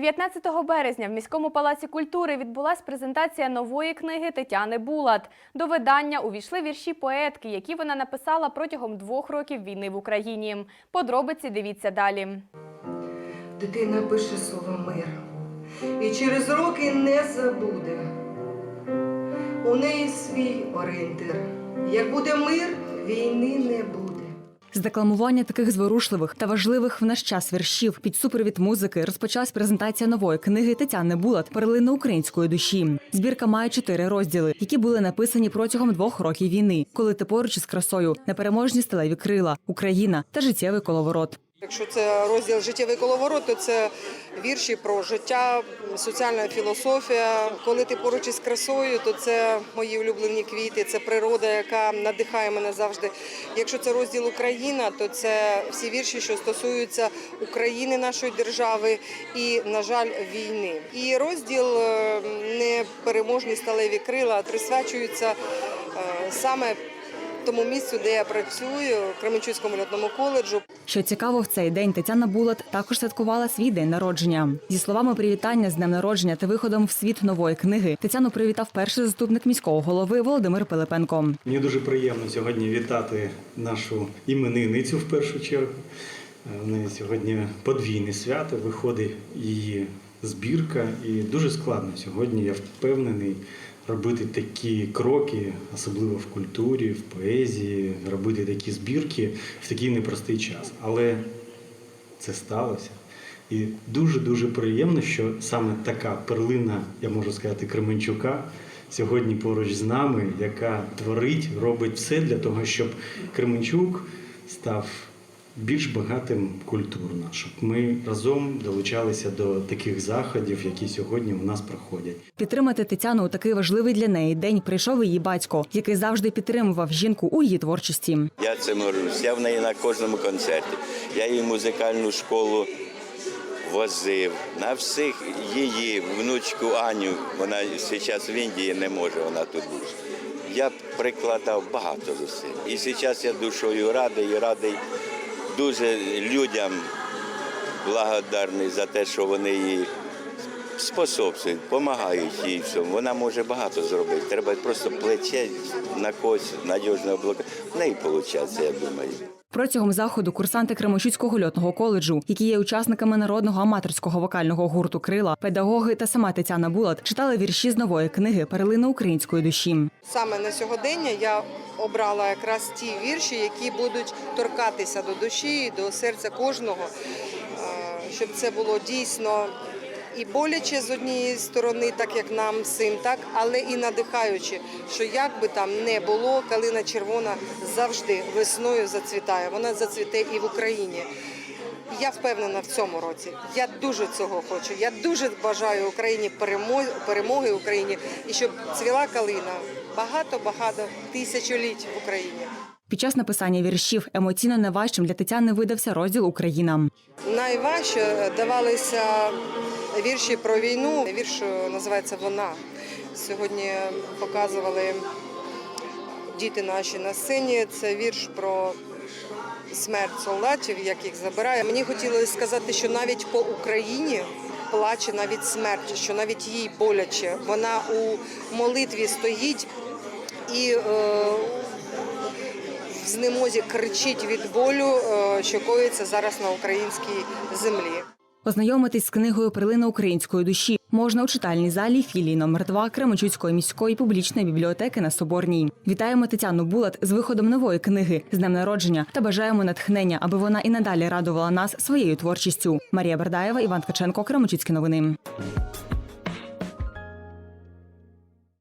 19 березня в міському палаці культури відбулась презентація нової книги Тетяни Булат. До видання увійшли вірші поетки, які вона написала протягом двох років війни в Україні. Подробиці дивіться далі. Дитина пише слово мир і через роки не забуде. У неї свій орієнтир. Як буде мир, війни не буде. З декламування таких зворушливих та важливих в наш час віршів під супровід музики розпочалась презентація нової книги Тетяни Булат Перлина української душі. Збірка має чотири розділи, які були написані протягом двох років війни, коли ти поруч із красою непереможні сталеві крила, Україна та життєвий коловорот. Якщо це розділ життєвий коловорот, то це вірші про життя, соціальна філософія. Коли ти поруч із красою, то це мої улюблені квіти, це природа, яка надихає мене завжди. Якщо це розділ Україна, то це всі вірші, що стосуються України, нашої держави і, на жаль, війни. І розділ е, непереможні сталеві крила присвячуються е, саме тому місцю, де я працюю, Кременчуцькому льотному коледжу. Що цікаво, в цей день Тетяна Булат також святкувала свій день народження. Зі словами привітання з днем народження та виходом в світ нової книги Тетяну привітав перший заступник міського голови Володимир Пилипенко. Мені дуже приємно сьогодні вітати нашу іменинницю в першу чергу. Е, У неї сьогодні подвійне свято, виходить її збірка, і дуже складно сьогодні, я впевнений, робити такі кроки, особливо в культурі, в поезії, робити такі збірки в такий непростий час. Але це сталося. І дуже-дуже приємно, що саме така перлина, я можу сказати, Кременчука сьогодні поруч з нами, яка творить, робить все для того, щоб Кременчук став більш багатим культурно, щоб ми разом долучалися до таких заходів, які сьогодні у нас проходять. Підтримати Тетяну у такий важливий для неї день прийшов її батько, який завжди підтримував жінку у її творчості. Я цим горжусь. Я в неї на кожному концерті. Я її музикальну школу возив. На всіх її внучку Аню, вона зараз в Індії не може, вона тут бути. Я прикладав багато зусиль. І зараз я душою радий, і радий дуже людям благодарний за те, що вони їй способствують, допомагають їй Всьому. Вона може багато зробити. Треба просто плече на когось надіжного блока. В неї виходить, я думаю. Протягом заходу курсанти Кременчуцького льотного коледжу, які є учасниками народного аматорського вокального гурту Крила, педагоги та сама Тетяна Булат читали вірші з нової книги Перлина української душі. Саме на сьогодення я обрала якраз ті вірші, які будуть торкатися до душі, до серця кожного, е, щоб це було дійсно і боляче з однієї сторони, так як нам всім, так, але і надихаюче, що як би там не було, калина червона завжди весною зацвітає. Вона зацвіте і в Україні. Я впевнена в цьому році. Я дуже цього хочу. Я дуже бажаю Україні перемоги, перемоги Україні і щоб цвіла калина багато-багато тисячоліть в Україні. Під час написання віршів емоційно найважчим для Тетяни видався розділ Україна. Найважче давалися вірші про війну. Вірш називається Вона. Сьогодні показували діти наші на сцені. Це вірш про смерть солдатів, як їх забирає. Мені хотілося сказати, що навіть по Україні плаче навіть смерть, що навіть їй боляче. Вона у молитві стоїть і е, в знемозі кричить від болю, е, що коїться зараз на українській землі. Ознайомитись з книгою Перлина української душі можна у читальній залі філії номер 2 Кременчуцької міської публічної бібліотеки на Соборній. Вітаємо Тетяну Булат з виходом нової книги з днем народження та бажаємо натхнення, аби вона і надалі радувала нас своєю творчістю. Марія Бердаєва, Іван Ткаченко, Кременчуцькі новини.